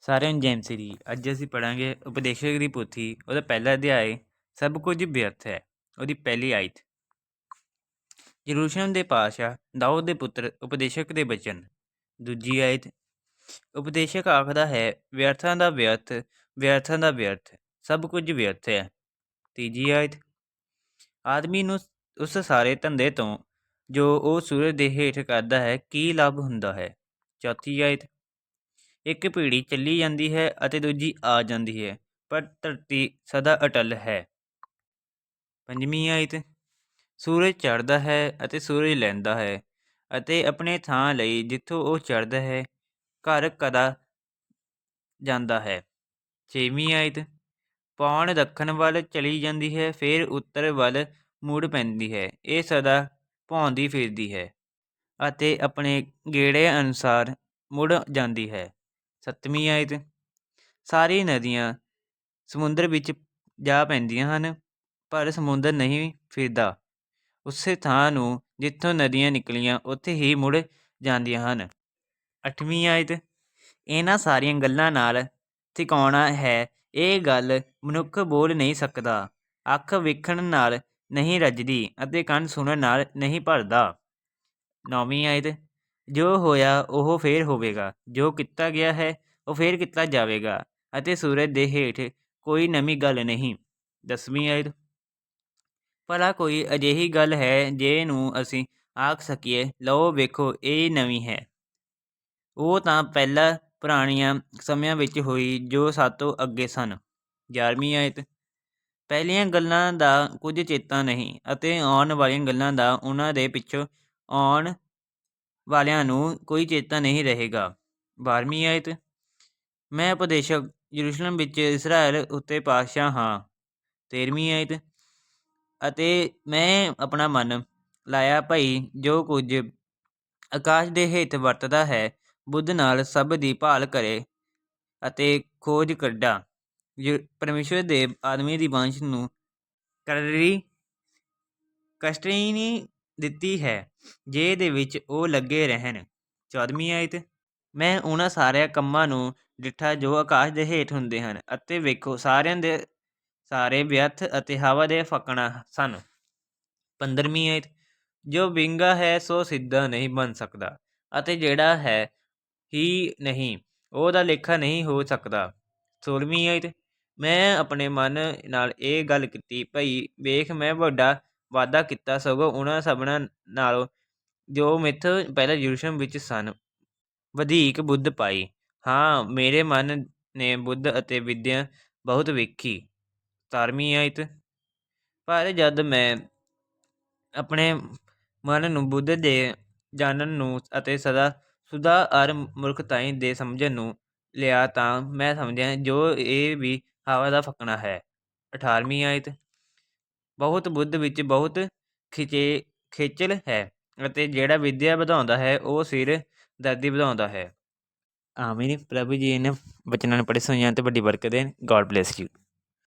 ਸਾਰਿਆਂ ਨੂੰ ਜੈਮ ਸ੍ਰੀ ਅੱਜ ਅਸੀਂ ਪੜਾਂਗੇ ਉਪਦੇਸ਼ਕ ਦੀ ਪੋਥੀ, ਉਹਦਾ ਪਹਿਲਾ ਅਧਿਆਇ, ਸਭ ਕੁਝ ਵਿਅਰਥ ਹੈ, ਉਹਦੀ ਪਹਿਲੀ ਆਇਤ। ਯਰੂਸ਼ਲਮ ਦੇ ਪਾਸ਼ਾ ਦਾਊਦ ਦੇ ਪੁੱਤਰ ਉਪਦੇਸ਼ਕ ਦੇ ਬਚਨ। ਦੂਜੀ ਆਇਤ, ਉਪਦੇਸ਼ਕ ਆਖਦਾ ਹੈ, ਵਿਅਰਥਾਂ ਦਾ ਵਿਅਰਥ, ਵਿਅਰਥਾਂ ਦਾ ਵਿਅਰਥ, ਸਭ ਕੁਝ ਵਿਅਰਥ ਹੈ। ਤੀਜੀ ਆਇਤ, ਆਦਮੀ ਨੂੰ ਉਸ ਸਾਰੇ ਧੰਦੇ ਤੋਂ ਜੋ ਉਹ ਸੂਰਜ ਦੇ ਹੇਠ ਕਰਦਾ ਹੈ, ਕੀ ਲਾਭ ਹੁੰਦਾ ਹੈ? ਚੌਥੀ ਆਇਤ ਇੱਕ ਪੀੜ੍ਹੀ ਚੱਲੀ ਜਾਂਦੀ ਹੈ ਅਤੇ ਦੂਜੀ ਆ ਜਾਂਦੀ ਹੈ, ਪਰ ਧਰਤੀ ਸਦਾ ਅਟਲ ਹੈ। ਪੰਜਵੀਂ ਆਇਤ, ਸੂਰਜ ਚੜ੍ਹਦਾ ਹੈ ਅਤੇ ਸੂਰਜ ਲੈਂਦਾ ਹੈ ਅਤੇ ਆਪਣੇ ਥਾਂ ਲਈ ਜਿੱਥੋਂ ਉਹ ਚੜ੍ਹਦਾ ਹੈ, ਘਰ ਕਦਾ ਜਾਂਦਾ ਹੈ। ਛੇਵੀਂ ਆਇਤ, ਪੌਣ ਦੱਖਣ ਵੱਲ ਚਲੀ ਜਾਂਦੀ ਹੈ, ਫਿਰ ਉੱਤਰ ਵੱਲ ਮੁੜ ਪੈਂਦੀ ਹੈ, ਇਹ ਸਦਾ ਭੌਂਦੀ ਫਿਰਦੀ ਹੈ ਅਤੇ ਆਪਣੇ ਗੇੜੇ ਅਨੁਸਾਰ ਮੁੜ ਜਾਂਦੀ ਹੈ। ਸੱਤਵੀਂ ਆਇਤ ਸਾਰੀ ਨਦੀਆਂ ਸਮੁੰਦਰ ਵਿੱਚ ਜਾ ਪੈਂਦੀਆਂ ਹਨ, ਪਰ ਸਮੁੰਦਰ ਨਹੀਂ ਫਿਰਦਾ। ਉਸੇ ਥਾਂ ਨੂੰ ਜਿੱਥੋਂ ਨਦੀਆਂ ਨਿਕਲੀਆਂ, ਉੱਥੇ ਹੀ ਮੁੜ ਜਾਂਦੀਆਂ ਹਨ। ਅੱਠਵੀਂ ਆਇਤ ਇਹਨਾਂ ਸਾਰੀਆਂ ਗੱਲਾਂ ਨਾਲ ਥਿਕਾਉਣਾ ਹੈ, ਇਹ ਗੱਲ ਮਨੁੱਖ ਬੋਲ ਨਹੀਂ ਸਕਦਾ। ਅੱਖ ਵੇਖਣ ਨਾਲ ਨਹੀਂ ਰੱਜਦੀ ਅਤੇ ਕੰਨ ਸੁਣਨ ਨਾਲ ਨਹੀਂ ਭਰਦਾ। ਨੌਵੀਂ ਆਇਤ ਜੋ ਹੋਇਆ, ਉਹ ਫੇਰ ਹੋਵੇਗਾ। ਜੋ ਕੀਤਾ ਗਿਆ ਹੈ, ਉਹ ਫੇਰ ਕੀਤਾ ਜਾਵੇਗਾ ਅਤੇ ਸੂਰਜ ਦੇ ਹੇਠ ਕੋਈ ਨਵੀਂ ਗੱਲ ਨਹੀਂ। ਦਸਵੀਂ ਆਇਤ। ਭਲਾ ਕੋਈ ਅਜਿਹੀ ਗੱਲ ਹੈ ਜੇ ਨੂੰ ਅਸੀਂ ਆਖ ਸਕੀਏ, ਲਓ ਵੇਖੋ, ਇਹ ਨਵੀਂ ਹੈ। ਉਹ ਤਾਂ ਪਹਿਲਾਂ ਪੁਰਾਣੀਆਂ ਸਮਿਆਂ ਵਿੱਚ ਹੋਈ, ਜੋ ਸਾਤੋਂ ਅੱਗੇ ਸਨ। 11ਵੀਂ ਆਇਤ। ਪਹਿਲੀਆਂ ਗੱਲਾਂ ਦਾ ਕੁਝ ਚੇਤਾ ਨਹੀਂ ਅਤੇ ਆਉਣ ਵਾਲੀਆਂ ਗੱਲਾਂ ਦਾ ਉਹਨਾਂ ਦੇ ਪਿੱਛੋਂ ਆਉਣ ਵਾਲਿਆਂ ਨੂੰ ਕੋਈ ਚੇਤਾ ਨਹੀਂ ਰਹੇਗਾ। 12ਵੀਂ ਆਇਤ। ਮੈਂ ਉਪਦੇਸ਼ਕ ਯਰੂਸ਼ਲਮ ਵਿੱਚ ਇਸਰਾਇਲ ਉੱਤੇ ਪਾਤਸ਼ਾਹ ਹਾਂ। 13ਵੀਂ ਆਇਤ। ਅਤੇ ਮੈਂ ਆਪਣਾ ਮਨ ਲਾਇਆ, ਭਈ ਜੋ ਕੁਝ ਆਕਾਸ਼ ਦੇ ਹੇਠ ਵਰਤਦਾ ਹੈ, ਬੁੱਧ ਨਾਲ ਸਭ ਦੀ ਭਾਲ ਕਰੇ ਅਤੇ ਖੋਜ ਕੱਢਾ। ਪਰਮੇਸ਼ਵਰ ਦੇ ਆਦਮੀ ਦੀ ਵੰਸ਼ ਨੂੰ ਕਰਰੀ ਕਸ਼ਟੀਨੀ ਦਿੱਤੀ ਹੈ। ਜੇ ਦੇ ਵਿੱਚ ਉਹ ਲੱਗੇ ਰਹਿਣ। 14ਵੀਂ ਆਇਤ। ਮੈਂ ਉਹਨਾਂ ਸਾਰਿਆਂ ਕੰਮਾਂ ਨੂੰ ਡਿੱਠਾ ਜੋ ਆਕਾਸ਼ ਦੇ ਹੇਠ ਹੁੰਦੇ ਹਨ ਅਤੇ ਵੇਖੋ ਸਾਰਿਆਂ ਦੇ ਸਾਰੇ ਵਿਅਰਥ ਅਤੇ ਹਵਾ ਦੇ ਫਕਣਾ ਸਨ। 15ਵੀਂ ਆਇਤ। ਜੋ ਵਿੰਗਾ ਹੈ ਸੋ ਸਿੱਧਾ ਨਹੀਂ ਬਣ ਸਕਦਾ ਅਤੇ ਜਿਹੜਾ ਹੈ ਹੀ ਨਹੀਂ, ਉਹਦਾ ਲੇਖਾ ਨਹੀਂ ਹੋ ਸਕਦਾ। 16ਵੀਂ ਆਇਤ। ਮੈਂ ਆਪਣੇ ਮਨ ਨਾਲ ਇਹ ਗੱਲ ਕੀਤੀ, ਭਈ ਵੇਖ ਮੈਂ ਵੱਡਾ ਵਾਧਾ ਕੀਤਾ ਸਗੋਂ ਉਹਨਾਂ ਸਭਨਾਂ ਨਾਲੋਂ ਜੋ ਮਿੱਥ ਪਹਿਲਾਂ ਯਰੂਸ਼ਲਮ ਵਿੱਚ ਸਨ, ਵਧੀਕ ਬੁੱਧ ਪਾਈ। ਹਾਂ, ਮੇਰੇ ਮਨ ਨੇ ਬੁੱਧ ਅਤੇ ਵਿਦਿਆ ਬਹੁਤ ਵੇਖੀ। 17ਵੀਂ ਆਇਤ ਪਰ ਜਦ ਮੈਂ ਆਪਣੇ ਮਨ ਨੂੰ ਬੁੱਧ ਦੇ ਜਾਣਨ ਨੂੰ ਅਤੇ ਸਦਾ ਸੁਦਾ ਅਰ ਮੂਰਖਤਾਈ ਦੇ ਸਮਝਣ ਨੂੰ ਲਿਆ ਤਾਂ ਮੈਂ ਸਮਝਿਆ ਜੋ ਇਹ ਵੀ ਹਵਾ ਦਾ ਫੱਕਣਾ ਹੈ। 18ਵੀਂ ਆਇਤ। ਬਹੁਤ ਬੁੱਧ ਵਿੱਚ ਬਹੁਤ ਖਿਚੇ, ਖੇਚਲ ਹੈ ਅਤੇ ਜਿਹੜਾ ਵਿੱਦਿਆ ਵਧਾਉਂਦਾ ਹੈ, ਉਹ ਸਿਰ ਦਰਦੀ ਵਧਾਉਂਦਾ ਹੈ। ਆਮੀਨ। ਪ੍ਰਭੂ ਜੀ ਇਹਨਾਂ ਬਚਨਾਂ ਨੂੰ ਪੜ੍ਹੇ, ਸੁਣਿਆ ਤੇ ਵੱਡੀ ਬਰਕਤ ਦੇਣ। God bless you